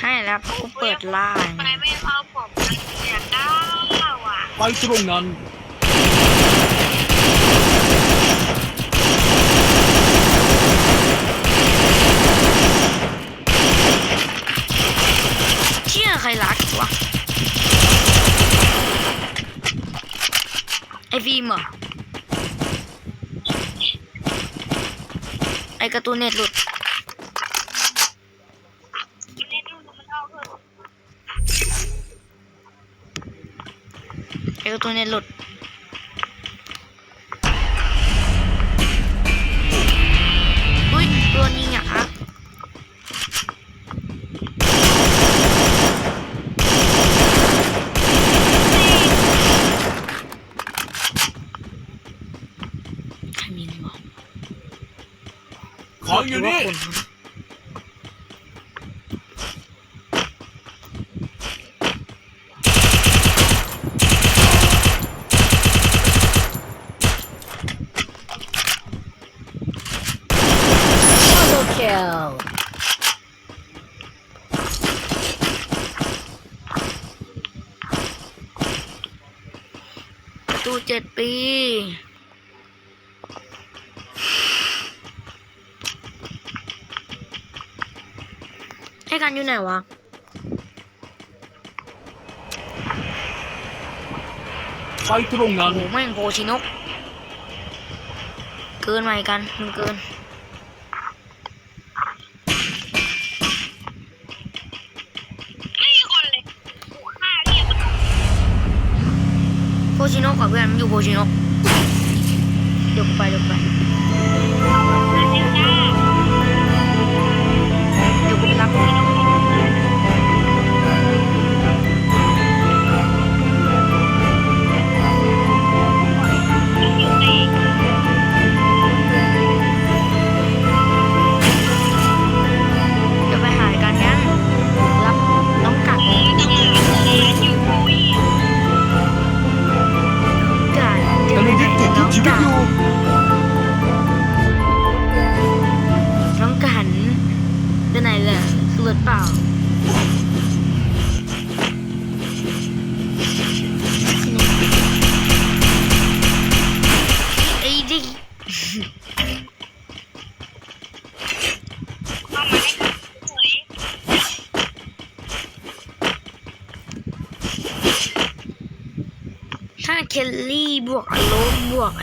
ให้แล้วกูเปิดไลน์ทำไมไม่เอาผมอยากได้อะไปตรงนั้นเชื่อใครรักวะไอฟิล์มเหรอไอการ์ตูนเน็ตหลุด ไอการ์ตูนเน็ตหลุดอุ้ยตัวนี้อะใครมีเงินวะของอยู่นี่ หรืว่าคนะ ตูเจ็ด ปีให้กันอยู่ไหนวะไปตรงนั้นโอ้โหแม่งโพชินก เกินไปกันมันเกิน ชินกกับเพื่อนมันอยู่โบชิโนกเดี๋ยวกูไปเดี๋ยวกูไป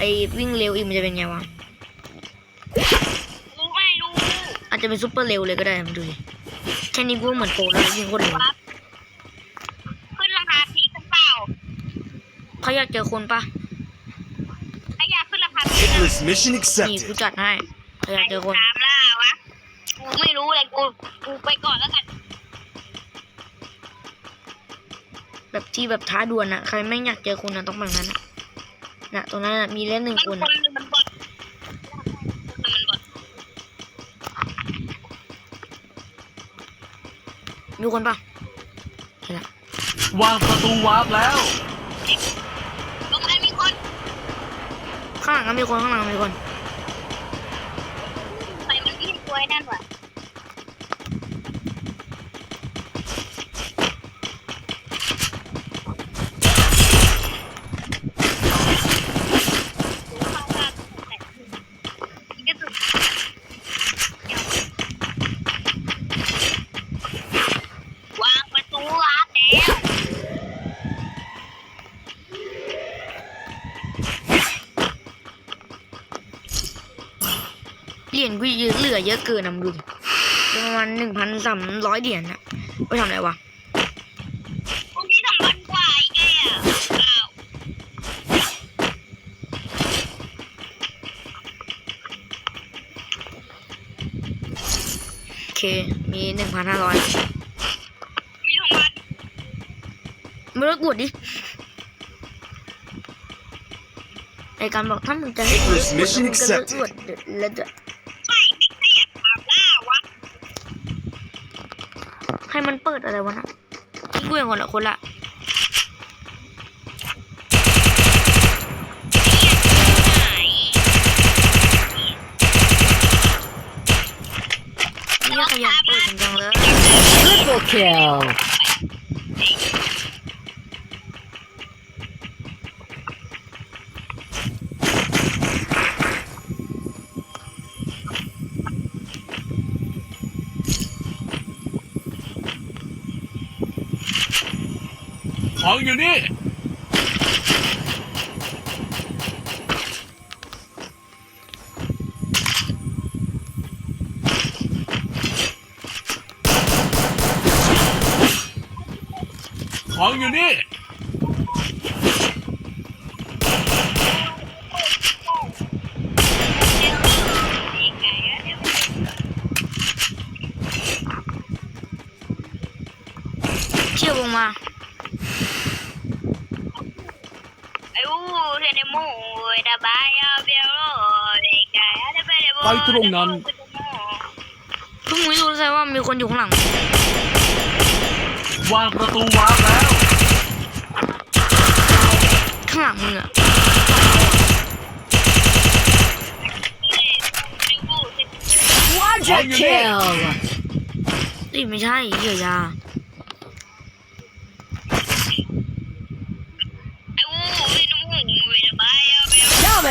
วกไอ้วิ่งเร็วอีกมันจะเป็นไงวะรู้ไม่รู้อาจจะเป็นซุปเปอร์เร็วเลยก็ได้มาดูดิแค่นี้กูเหมือนโกแล้วยิงโคนเร็วขึ้นราคาพีกันเปล่าเขาอยากเจอคนปะไอ้ยาขึ้นราคาพีกัน Checklist mission นี่ accepted กูจัดให้เขาอยากเจอคน ตามล่าวะกูไม่รู้เลยกูกูไปก่อนแล้วกันแบบที่แบบท้าดวลอะใครไม่อยากเจอคนนะต้องแบบนั้นอะ น่ะตรงนั้นอะมีเล่นหนึ่งมันคนคอะนหรือมันบดมันบดมีคนปะเห็นละวางประตูวาร์ปแล้ว ตรงนั้นมีคน ข้างหลังก็มีคนข้างหลังก็มีคน ใส่มันที่ตัวยนั่นว่ะ วางประตูร้านแล้ว เหรียญกูเหลือเยอะเกินนะมึงดูดิประมาณหนึ่งพันสามร้อยเหรียญอะไปทำอะไรวะพวกนี้สำคัญกว่าไอ้แกอะอ้าโอเค มีหนึ่งพันห้าร้อยมีของมันไม่ต้กดดิไอการบอกถ้ามึงจะให้กู Checklist mission มึงก็เลิก accepted อวดแล้วจะ อะไรวะนะกูยังคนละคนละนี่ขยันเปิดจังเลย Triple kill 黄兄弟。这不吗？ ไปตรงนั้นเพิ่งไม่รู้เลยว่ามีคนอยู่ข้างหลัง วางประตูวางแล้ว ข้างหลังมึงอะว้าจะเคิลนี่ไม่ใช่เหยื่อยา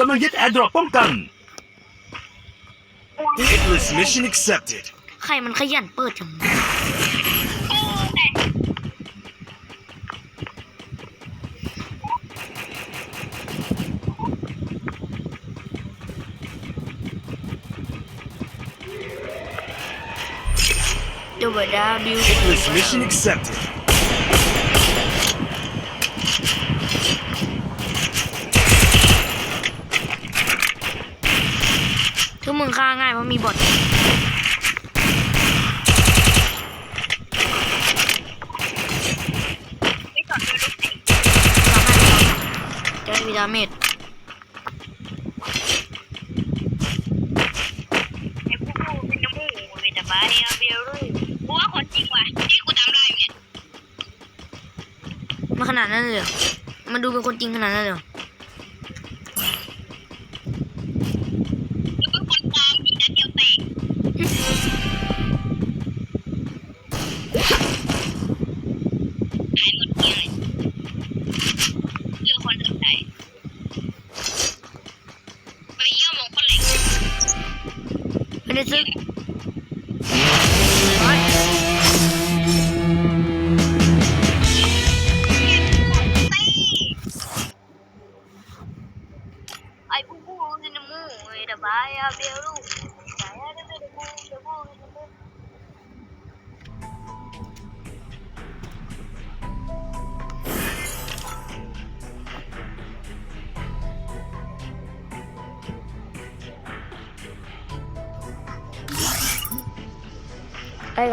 ลากำลังยึดแอร์ดรอปป้องกัน Hitless mission accepted ใครมันขยันเปิดจังโอ้แต่เดี๋ยวดาบิว Hitless mission accepted มึงฆ่าง่ายเพราะมีบทไม่สอนด้วยลูกไหนจะได้มีดาเมจไอ้ผู้ผู้เป็นน้ำมูกเป็นตะบาเอาเบลลูกูว่าคนจริงว่ะที่กูจำได้อยู่เนี่ยมาขนาดนั้นเลยมันดูเป็นคนจริงขนาดนั้นเลย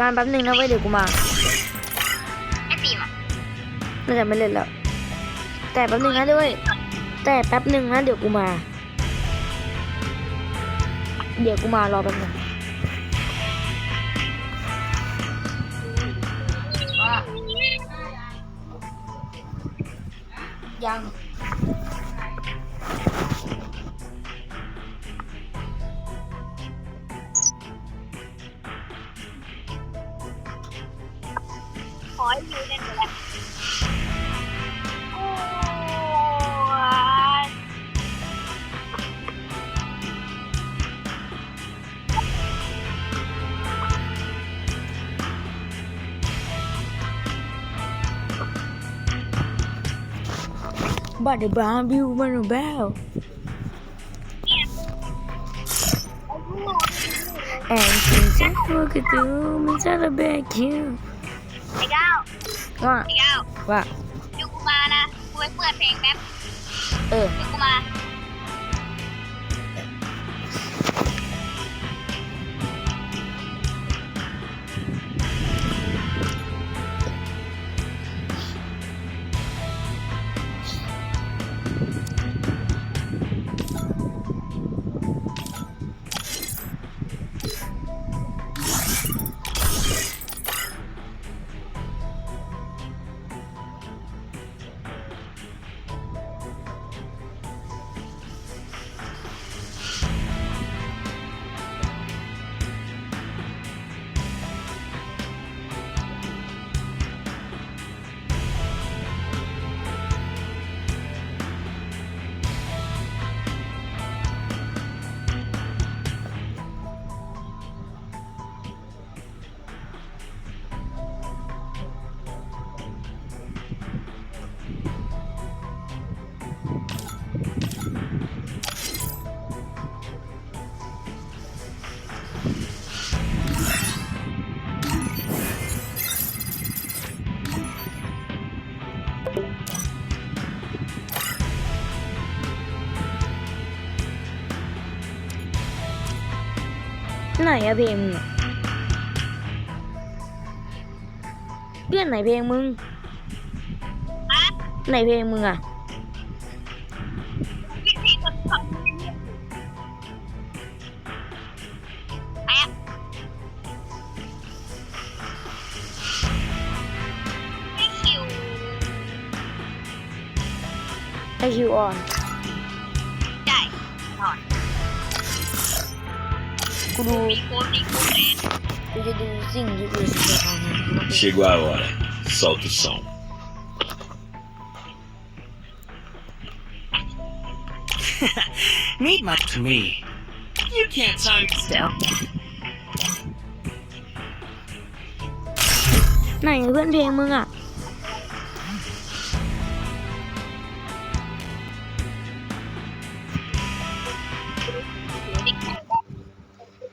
รายการแป๊บหนึ่งนะเว้ยเดี๋ยวกูมาไอ้ตีมอะน่าจะไม่เล่นแล้ว แต่แป๊บหนึ่งนะด้วย แต่แป๊บหนึ่งนะเดี๋ยวกูมา เดี๋ยวกูมารอแป๊บหนึงยัง บัตรบาร์บิวมันแบ้วแอนกินจักรกระตูมันจะระเบิดคิวไอ้ก้าวว่าไอ้ก้าวว่าเดี๋ยวกูมานะกูไปเปิดเพลงแป๊บเออเดี๋ยวกูมา อะเพลงเพื่อนไหนเพลงมึง ไหนเพลงมึงอะวิธีคแป๊บไม่คิวไอคิวออน กูดูมีโค้ดมีโค้ดเรนกูจะดูสิ่งที่กูจะทำนะ Chegou a hora. Solta o som. Meet my to me. You can't time Still. ไหนเพื่อ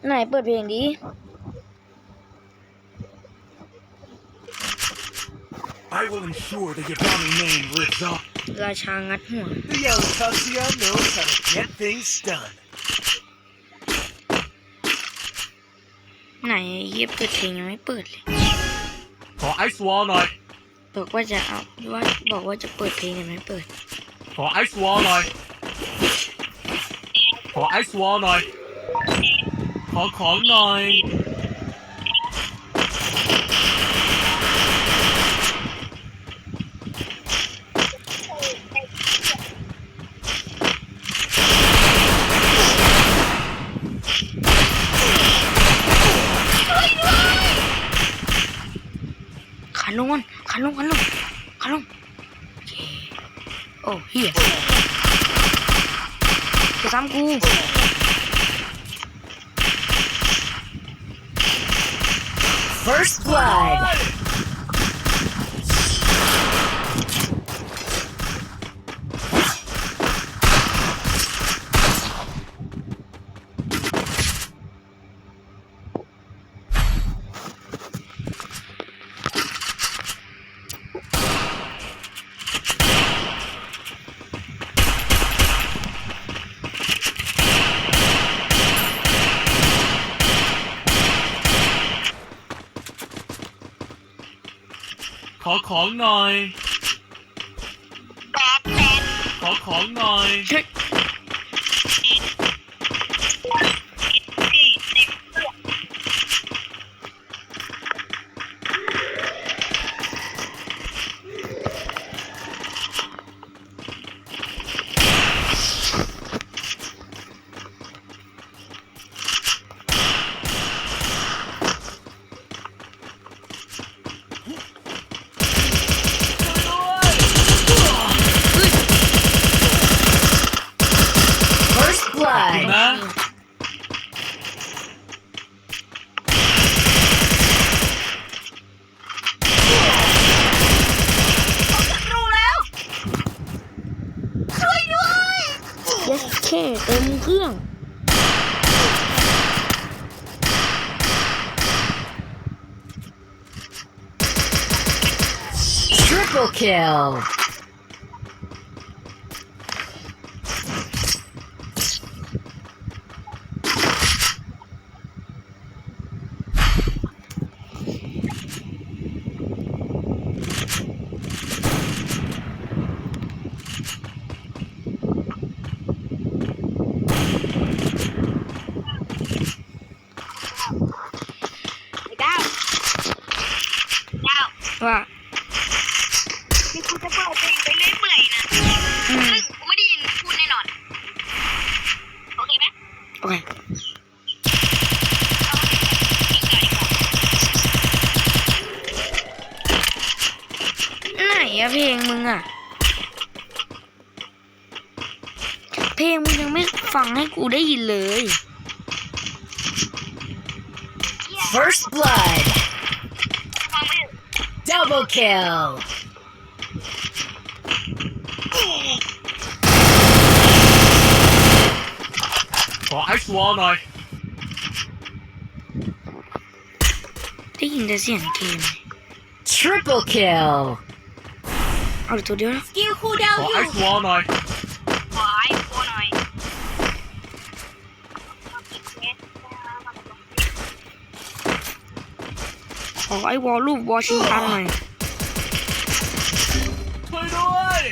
ไหนเปิดเพลงดิ I will ensure that your bounty name lives on. ราชางัดหัว The young Tatsuya knows how to get things done. ไหนเฮียเปิดเพลงยังไม่เปิดเลย ขอไอซ์วอลหน่อย บอกว่าจะเอาว่าบอกว่าจะเปิดเพลงยังไม่เปิด ขอไอซ์วอลหน่อย ขอไอซ์วอลหน่อย ขอของหน่อย ขันลงมันขันลงขันลงขันลงโอ้เฮียจะซ้ำกู First blood. ขอของหน่อยแป๊บแป๊บขอของหน่อย เฮ้ย Triple kill. ไอ้ดาวดาว ว่า นี่คุณจะเปิดเพลงไปเรื่อยเปื่อยนะ อืม ซึ่งกูไม่ได้ยินพูดแน่นอน โอเคไหม โอเคไหนอะเพลงมึงอะเพลงมึงยังไม่ฟังให้ กูได้ยินเลย First blood. ฟังไม่ถึง Double kill. ขอไอซ์วอลหน่อยได้ยินแต่เสียงเกม Triple kill. เอาเหลือตัวเดียวแล้ว Skill ขอไอซ์วอลหน่อย ไอ้วอลุ่มวอชิงตันหน่อย ช่วยด้วย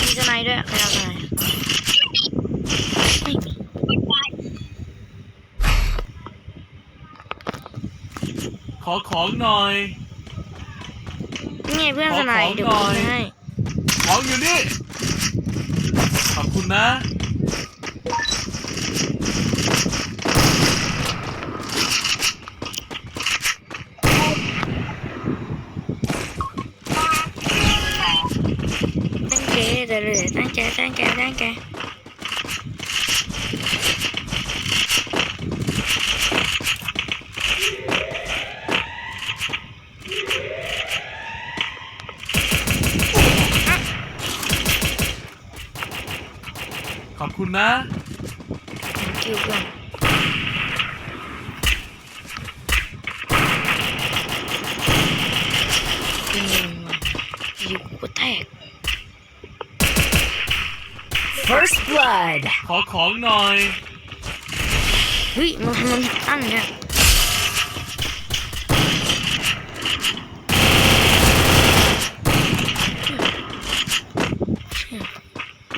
มีสไนด์ด้วยใครเอาสไนด์ไม่มี ขอของห น่อยนี่ไงเพื่อนสไนด์เดี๋ยวขอผมของหน่อยให้ของอยู่นี่ ขอบคุณนะตั้งใจเดี๋ยวเลยตั้งใจตั้งใจตั้งใจ ขอบคุณนะคิวเพื่อนอืมอยู่กูแตก First blood. ขอของหน่อยเฮ้ยมันมันอันเนี่ย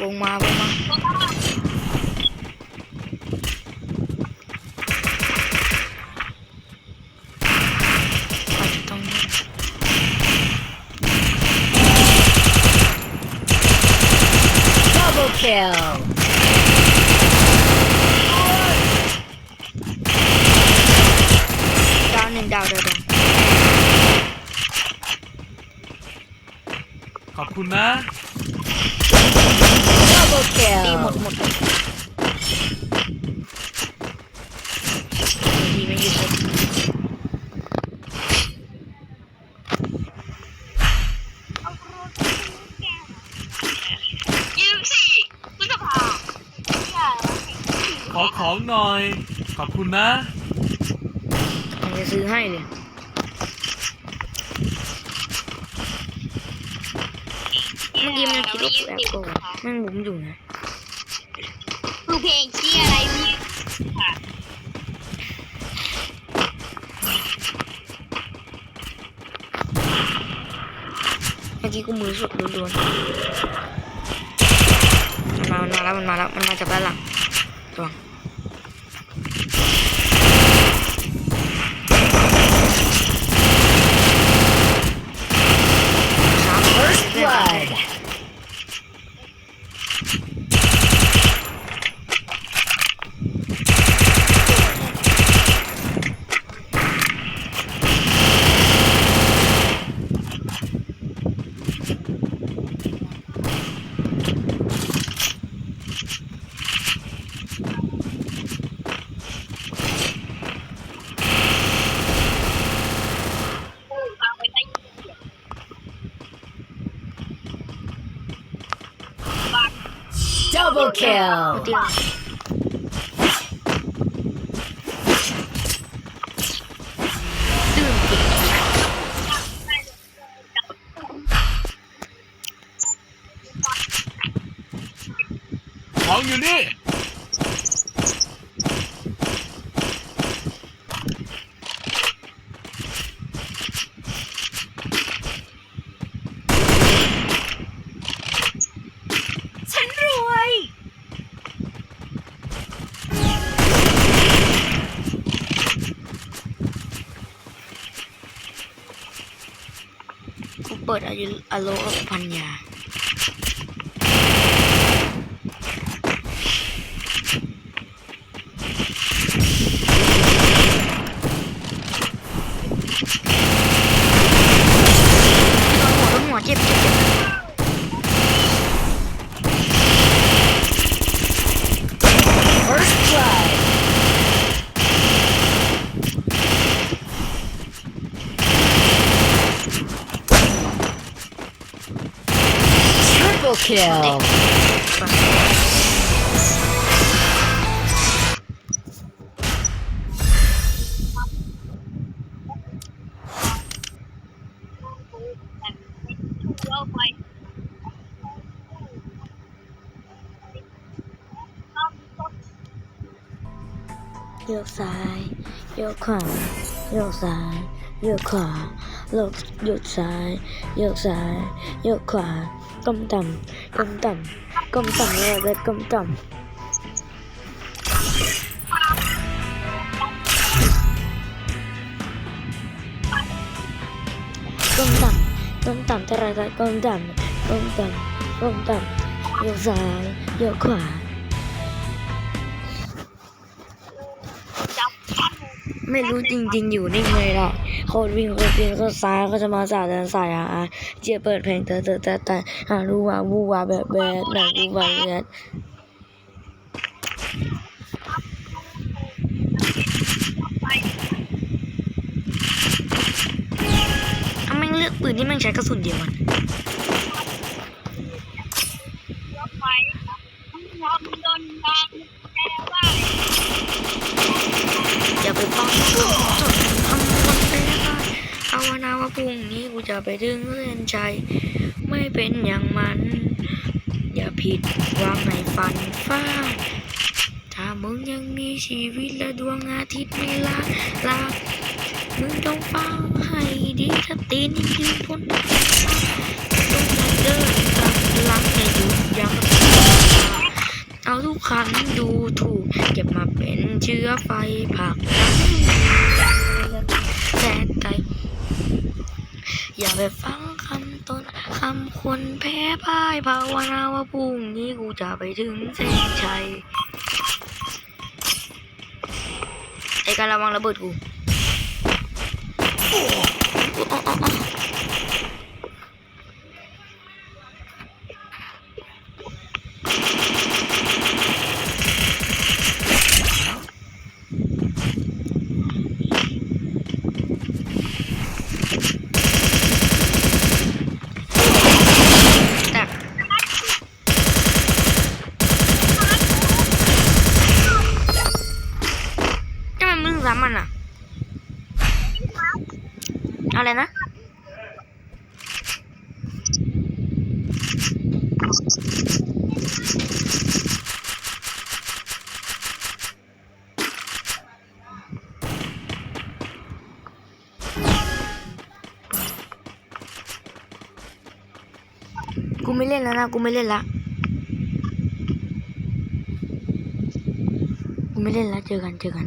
วงมาวงมาอาจจะต้อง Double kill. ดาวหนึ่งดาวเดียวเดียว ขอบ คุณนะ Double ตีหมด kill. หมดเลยทีไม่ยืดเลยยี่สิบสี่พฤษภาขอของหน่อย ขอบคุณนะมันจะซื้อให้เลย มื่อกี้มันคิดว่ากูแอบโกงแม่งบุ้มอยู่นะคือเพลงที่อะไรพี่ค่ะเมื่อกี้กูมือสดล้วนๆมันมามันมาแล้วมันมาแล้วมันมาจากด้านหลัง kill. กูเปิดอา Double kill. Your side, your car, your side, your car, look, your side, your side, your car. ก้มต่ำก้มต่ำก้มต่ำเลยเลยก้มต่ำก้มต่ำ ไม่รู้จริง ๆ อยู่นิ่ไงเลยล่ะโคตรวิ่งโคตรวิ่งก็ซ้ายก็จะมาสาดเดินสายอะอะเจียเปิดเพลงเตอเตอแต่แต่หารู้ว่าวูว่าแบบแบบหนังวูว่าแบบอะแม่งเลือกปืนที่แม่งใช้กระสุนเดียวกัน รถไฟทำโดนทางแก้ว่า อาไปฟังพวกจดทำวนไปแล้วภาวนาว่าพรุ่งนี้กูจะไปถึงเส้นชัยไม่เป็นอย่างมัน อย่าผิดหวังในฝันฟ้าถ้ามึงยังมีชีวิตและดวงอาทิตย์ไม่ละลามึงต้องฟังให้ดีถ้าตีนยืนบนต้นไม้ต้องอย่าเดินกลับหลังให้หยุดยั้ง เอาทุกครั้งดูถูก เก็บมาเป็นเชื้อไฟผักแสนไกลอย่าไปฟังคำต้นคำคนแพ้พ่ายภาวนาว่าพรุ่งนี้กูจะไปถึงเส้นชัยไอ้การระวังระเบิดกูอ๋ออ๋ออ๋อแตกทำไมมึงซ้ำมันอะ อะไรนะ กูไม่เล่นแล้วนะ กูไม่เล่นละ กูไม่เล่นละ เจอกัน เจอกัน